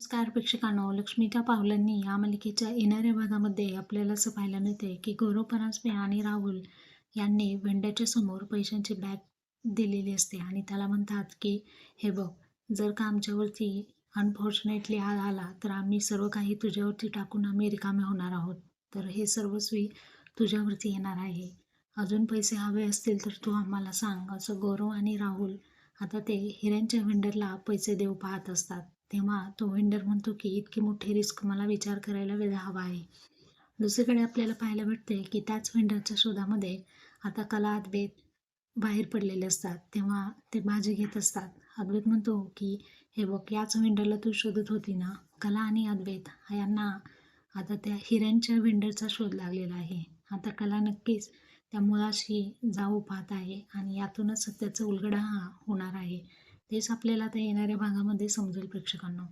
नमस्कार प्रेक्षकांनो. लक्ष्मीच्या पावलांनी या मालिकेच्या येणाऱ्या भागामध्ये आपल्याला असं पाहायला मिळते की गौरव परांजपे आणि राहुल यांनी वेंड्याच्या समोर पैशांची बॅग दिलेली असते आणि त्याला म्हणतात की हे बघ जर का आमच्यावरती अनफॉर्च्युनेटली हा आला तर आम्ही सर्व काही तुझ्यावरती टाकून आम्ही रिकामे होणार आहोत. तर हे सर्वस्वी तुझ्यावरती येणार आहे. अजून पैसे हवे असतील तर तू आम्हाला सांग असं गौरव आणि राहुल आता ते हिऱ्यांच्या व्हेंडरला पैसे देऊ पाहत असतात. तेव्हा तो व्हेंडर म्हणतो की इतकी मोठी रिस्क मला विचार करायला वेळ हवा आहे. दुसरीकडे आपल्याला पाहायला भेटते की त्याच व्हेंडरच्या शोधामध्ये आता कला अद्वैत बाहेर पडलेले असतात. तेव्हा ते बाजी घेत असतात. अद्वैत म्हणतो की हे बघ याच व्हेंडरला तू शोधत होती ना? कला आणि अद्वैत यांना आता त्या हिऱ्यांच्या व्हेंडरचा शोध लागलेला आहे. आता कला नक्कीच त्या मुलाशी जाऊ पाहत आहे आणि यातूनच सत्याचा उलगडा हा होणार आहे. तेच आपल्याला आता येणाऱ्या भागामध्ये समजेल प्रेक्षकांना.